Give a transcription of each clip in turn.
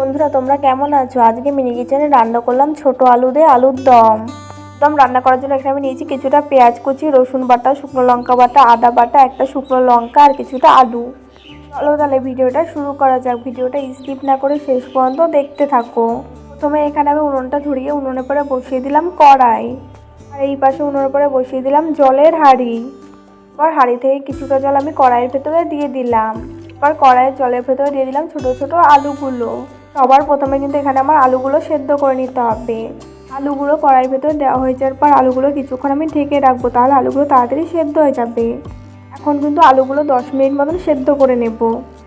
বন্ধুরা, তোমরা কেমন আছো? আজকে মিনি কিচেনে রান্না করলাম ছোট আলু দিয়ে আলুর দম। দম রান্না করার জন্য এখানে আমি নিয়েছি কিছুটা পেঁয়াজ কুচি, রসুন বাটা, শুকনো লঙ্কা বাটা, আদা বাটা, একটা শুকনো লঙ্কা আর কিছুটা আলু। চলো তাহলে ভিডিওটা শুরু করা যাক। ভিডিওটা স্কিপ না করে শেষ পর্যন্ত দেখতে থাকো। প্রথমে এখানে আমি উনুনটা ধরিয়ে উনুনের পরে বসিয়ে দিলাম কড়াই। আর এই পাশে উনুনের পরে বসিয়ে দিলাম জলের হাঁড়ি। এবার হাঁড়ি থেকে কিছুটা জল আমি কড়াইয়ের ভেতরে দিয়ে দিলাম। এবার কড়াইয়ের জলের ভেতরে দিয়ে দিলাম ছোটো ছোটো আলুগুলো। সবার প্রথমে কিন্তু এখানে আমার আলুগুলো সেদ্ধ করে নিতে হবে। আলুগুলো কড়াইয়ের ভেতরে দেওয়া হয়ে যাওয়ার পর আলুগুলো কিছুক্ষণ আমি ঢেকে রাখব, তাহলে আলুগুলো তাড়াতাড়ি সেদ্ধ হয়ে যাবে। এখন কিন্তু আলুগুলো দশ মিনিট মতন সেদ্ধ করে নেব।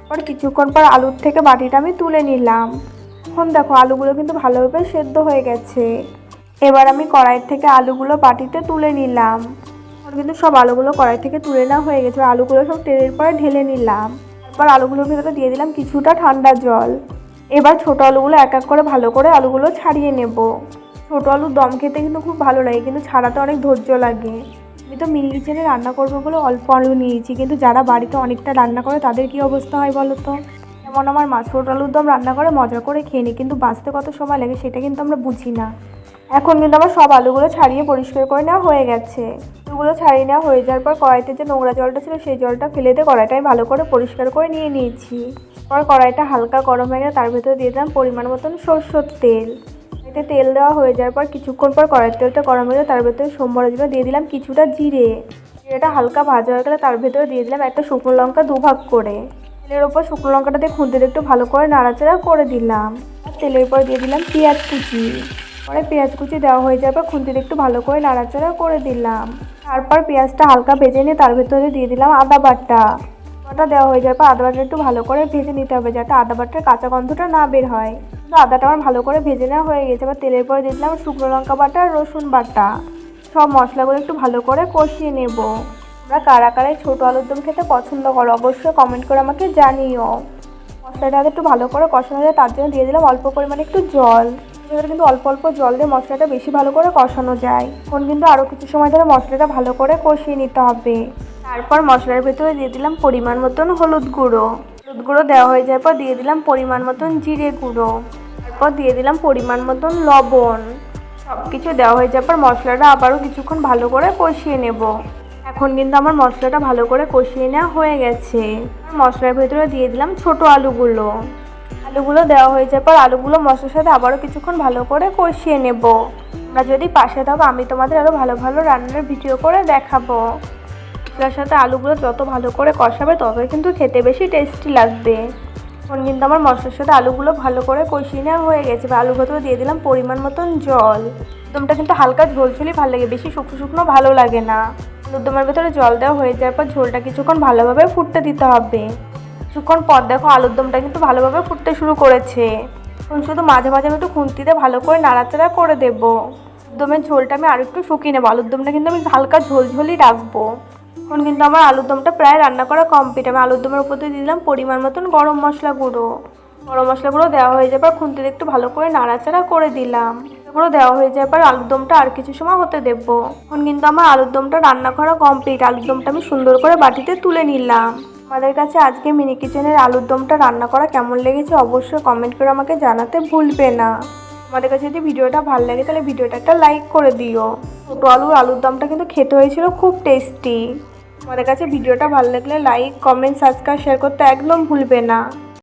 পর কিছুক্ষণ পর আলুর থেকে বাটিটা আমি তুলে নিলাম। এখন দেখো আলুগুলো কিন্তু ভালোভাবে সেদ্ধ হয়ে গেছে। এবার আমি কড়াইয়ের থেকে আলুগুলো বাটিতে তুলে নিলাম। এখন কিন্তু সব আলুগুলো কড়াই থেকে তুলে নেওয়া হয়ে গেছে। আলুগুলো সব তেলের পরে ঢেলে নিলাম। তারপর আলুগুলোর ভিতরে দিয়ে দিলাম কিছুটা ঠান্ডা জল। এবার ছোট আলুগুলো এক এক করে ভালো করে আলুগুলো ছাড়িয়ে নেব। ছোট আলুর দম খেতে কিন্তু খুব ভালো লাগে, কিন্তু ছাড়াতে অনেক ধৈর্য লাগে। আমি তো মিনি কিচেনে রান্না করব বলে অল্প আলু নিয়েছি, কিন্তু যারা বাড়িতে অনেকটা রান্না করে তাদের কি অবস্থা হয় বলো তো? যেমন আমার মা ছোট আলুর দম রান্না করে মজা করে খেয়ে নিই কিন্তু বাঁচতে কত সময় লাগে সেটা কিন্তু আমরা বুঝি না। এখন কিন্তু আমার সব আলুগুলো ছাড়িয়ে পরিষ্কার করে নেওয়া হয়ে গেছে। আলুগুলো ছাড়িয়ে নেওয়া হয়ে যাওয়ার পর কড়াইতে যে নোংরা জলটা ছিল সেই জলটা ফেলে দিয়ে কড়াইটাই ভালো করে পরিষ্কার করে নিয়ে নিয়েছি। পর কড়াইটা হালকা গরম হয়ে গেলে তার ভেতরে দিয়ে দিলাম পরিমাণ মতন সরষের তেল। এতে তেল দেওয়া হয়ে যাওয়ার পর কিছুক্ষণ পর কড়াইয়ের তেলটা গরম হয়ে গেলে তার ভেতরে সোমবারের জন্য দিয়ে দিলাম কিছুটা জিরে। জিরেটা হালকা ভাজা হয়ে গেলে তার ভেতরে দিয়ে দিলাম একটা শুকনো লঙ্কা দুভাগ করে। তেলের ওপর শুকনো লঙ্কাটা দিয়ে দিয়ে একটু ভালো করে নাড়াচাড়া করে দিলাম। আর তেলের পর দিয়ে দিলাম পেঁয়াজ কুচি। পরে পেঁয়াজ কুচি দেওয়া হয়ে যাওয়ার পর খুন্তিতে একটু ভালো করে নাড়াচাড়া করে দিলাম। তারপর পেঁয়াজটা হালকা ভেজে নিয়ে তার ভেতরে দিয়ে দিলাম আদা বাটা। আদাটা দেওয়া হয়ে যাবে আদা বাটা একটু ভালো করে ভেজে নিতে হবে যাতে আদা বাটার কাঁচা গন্ধটা না বের হয়। তো আদাটা আমার ভালো করে ভেজে নেওয়া হয়ে গেছে। এবার তেলের পরে দিয়ে দিলাম শুকনো লঙ্কা বাটা, রসুন বাটা। সব মশলাগুলো একটু ভালো করে কষিয়ে নেব। তোমরা কারা কারা এই ছোটো আলুর দম খেতে পছন্দ করো অবশ্যই কমেন্ট করে আমাকে জানিও। মশলাটা একটু ভালো করে কষানো যায়, তার জন্য দিয়ে দিলাম অল্প পরিমাণে একটু জল। এবার কিন্তু অল্প অল্প জল দিয়ে মশলাটা বেশি ভালো করে কষানো যায়। এখন কিন্তু আরও কিছু সময় ধরে মশলাটা ভালো করে কষিয়ে নিতে হবে। তারপর মশলার ভেতরে দিয়ে দিলাম পরিমাণ মতন হলুদ গুঁড়ো। হলুদ গুঁড়ো দেওয়া হয়ে যাওয়ার পর দিয়ে দিলাম পরিমাণ মতন জিরে গুঁড়ো। তারপর দিয়ে দিলাম পরিমাণ মতন লবণ। সব কিছু দেওয়া হয়ে যাওয়ার পর মশলাটা আবারও কিছুক্ষণ ভালো করে কষিয়ে নেব। এখন কিন্তু আমার মশলাটা ভালো করে কষিয়ে নেওয়া হয়ে গেছে। মশলার ভেতরে দিয়ে দিলাম ছোট আলুগুলো। আলুগুলো দেওয়া হয়ে যাওয়ার পর আলুগুলো মশলার সাথে আবারও কিছুক্ষণ ভালো করে কষিয়ে নেব। তোমরা যদি পাশে থাকো, আমি তোমাদের আরও ভালো ভালো রান্নার ভিডিও করে দেখাবো। মশলার সাথে আলুগুলো যত ভালো করে কষাবে ততই কিন্তু খেতে বেশি টেস্টি লাগবে। এখন কিন্তু আমার মশলার সাথে আলুগুলো ভালো করে কষিয়ে নেওয়া হয়ে গেছে। বা আলুর ভেতরে দিয়ে দিলাম পরিমাণ মতন জল। একদমটা কিন্তু হালকা ঝোলঝুলি ভালো লাগে, বেশি শুকনো শুকনো ভালো লাগে না। আলুরদমের ভেতরে জল দেওয়া হয়ে যাওয়ার পর ঝোলটা কিছুক্ষণ ভালোভাবে ফুটতে দিতে হবে। কিছুক্ষণ পর দেখো আলুর দমটা কিন্তু ভালোভাবে ফুটতে শুরু করেছে। এখন শুধু মাঝে মাঝে আমি একটু খুন্তিতে ভালো করে নাড়াচাড়া করে দেবো। দমের ঝোলটা আমি আরও একটু শুকিয়ে নেব। আলুর দমটা কিন্তু আমি হালকা ঝোল ঝোলই রাখব। এখন কিন্তু আমার আলুর দমটা প্রায় রান্না করা কমপ্লিট আমি আলুর দমের উপর দিয়ে দিলাম পরিমাণ মতন গরম মশলা গুঁড়ো। গরম মশলা গুঁড়ো দেওয়া হয়ে যাবার খুন্তিতে একটু ভালো করে নাড়াচাড়া করে দিলাম। এগুলো দেওয়া হয়ে যাবার আলুর দমটা আর কিছু সময় হতে দেবো। এখন কিন্তু আমার আলুর দমটা রান্না করা কমপ্লিট আলুর দমটা আমি সুন্দর করে বাটিতে তুলে নিলাম। আমাদের কাছে আজকে মিনি কিচেনের আলুর দমটা রান্না করা কেমন লেগেছে অবশ্যই কমেন্ট করে আমাকে জানাতে ভুলবে না। আমাদের কাছে যদি ভিডিওটা ভালো লাগে তাহলে ভিডিওটা একটা লাইক করে দিও। ছোটো আলুর আলুর দমটা কিন্তু খেতে হয়েছিল, খুব টেস্টি আমাদের কাছে ভিডিওটা ভালো লাগলে লাইক কমেন্ট সাবস্ক্রাইব শেয়ার করতে একদম ভুলবে না।